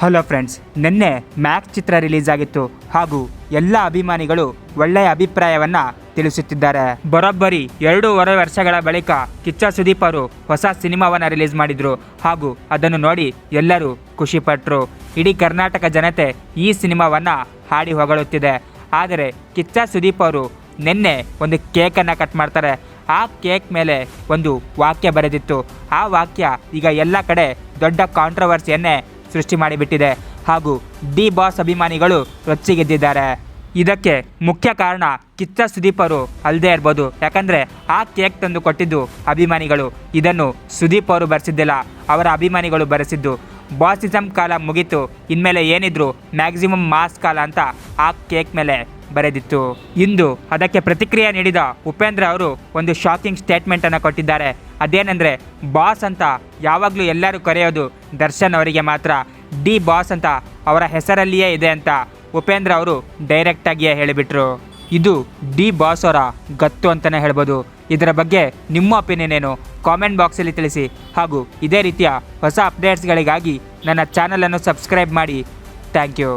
Hello friends ನಿನ್ನೆ ಮ್ಯಾಕ್ ಚಿತ್ರ release ಆಗಿತ್ತು ಹಾಗೂ ಎಲ್ಲ ಅಭಿಮಾನಿಗಳು ಒಳ್ಳೆಯ ಅಭಿಪ್ರಾಯವನ್ನ ತಿಳಿಸುತ್ತಿದ್ದಾರೆ. ಬರೋಬ್ಬರಿ ಎರಡೂವರೆ ವರ್ಷಗಳ ಬಳಿಕ ಕಿಚ್ಚ ಸುದೀಪ್ ಅವರು ಹೊಸ ಸಿನಿಮಾವನ್ನ ರಿಲೀಸ್ ಮಾಡಿದ್ರು ಹಾಗೂ ಅದನ್ನು ನೋಡಿ ಎಲ್ಲರೂ ಖುಷಿಪಟ್ಟರು ಇಡೀ ಕರ್ನಾಟಕ ಜನತೆ ಈ ಸಿನಿಮಾವನ್ನ ಹಾಡಿ ಹೊಗಳುತ್ತಿದೆ. ಆದರೆ ಕಿಚ್ಚ ಸುದೀಪ್ ಅವರು ನಿನ್ನೆ ಒಂದು ಕೇಕನ್ನು ಕಟ್ ಮಾಡ್ತಾರೆ. ಆ ಕೇಕ್ ಮೇಲೆ ಒಂದು ವಾಕ್ಯ ಬರೆದಿತ್ತು. ಆ ವಾಕ್ಯ ಈಗ ಎಲ್ಲ ಕಡೆ ದೊಡ್ಡ ಕಾಂಟ್ರವರ್ಸಿಯನ್ನೇ ಸೃಷ್ಟಿ ಮಾಡಿಬಿಟ್ಟಿದೆ. ಹಾಗೂ ಡಿ ಬಾಸ್ ಅಭಿಮಾನಿಗಳು ರೊಚ್ಚಿಗೆದ್ದಿದ್ದಾರೆ ಇದಕ್ಕೆ ಮುಖ್ಯ ಕಾರಣ ಕಿಚ್ಚ ಸುದೀಪ್ ಅವರು ಅಲ್ಲದೆ ಇರ್ಬೋದು. ಯಾಕಂದರೆ ಆ ಕೇಕ್ ತಂದು ಕೊಟ್ಟಿದ್ದು ಅಭಿಮಾನಿಗಳು. ಇದನ್ನು ಸುದೀಪ್ ಅವರು ಬರೆಸಿದ್ದಿಲ್ಲ, ಅವರ ಅಭಿಮಾನಿಗಳು ಬರೆಸಿದ್ದು. ಬಾಸಿಸಮ್ ಕಾಲ ಮುಗೀತು, ಇನ್ಮೇಲೆ ಏನಿದ್ರು ಮ್ಯಾಕ್ಸಿಮಮ್ ಮಾಸ್ ಕಾಲ ಅಂತ ಆ ಕೇಕ್ ಮೇಲೆ ಬರೆದಿತ್ತು. ಇಂದು ಅದಕ್ಕೆ ಪ್ರತಿಕ್ರಿಯೆ ನೀಡಿದ ಉಪೇಂದ್ರ ಅವರು ಒಂದು ಶಾಕಿಂಗ್ ಸ್ಟೇಟ್ಮೆಂಟ್ ಅನ್ನು ಕೊಟ್ಟಿದ್ದಾರೆ. ಅದೇನೆಂದರೆ, ಬಾಸ್ ಅಂತ ಯಾವಾಗಲೂ ಎಲ್ಲರೂ ಕರೆಯೋದು ದರ್ಶನ್ ಅವರಿಗೆ ಮಾತ್ರ. ಡಿ ಬಾಸ್ ಅಂತ ಅವರ ಹೆಸರಲ್ಲಿಯೇ ಇದೆ ಅಂತ ಉಪೇಂದ್ರ ಅವರು ಡೈರೆಕ್ಟಾಗಿಯೇ ಹೇಳಿಬಿಟ್ರು. ಇದು ಡಿ ಬಾಸ್ ಅವರ ಗತ್ತು ಅಂತಲೇ ಹೇಳ್ಬೋದು. ಇದರ ಬಗ್ಗೆ ನಿಮ್ಮ ಒಪಿನಿಯನ್ ಏನು? ಕಾಮೆಂಟ್ ಬಾಕ್ಸಲ್ಲಿ ತಿಳಿಸಿ. ಹಾಗೂ ಇದೇ ರೀತಿಯ ಹೊಸ ಅಪ್ಡೇಟ್ಸ್ಗಳಿಗಾಗಿ ನನ್ನ ಚಾನಲನ್ನು ಸಬ್ಸ್ಕ್ರೈಬ್ ಮಾಡಿ. Thank you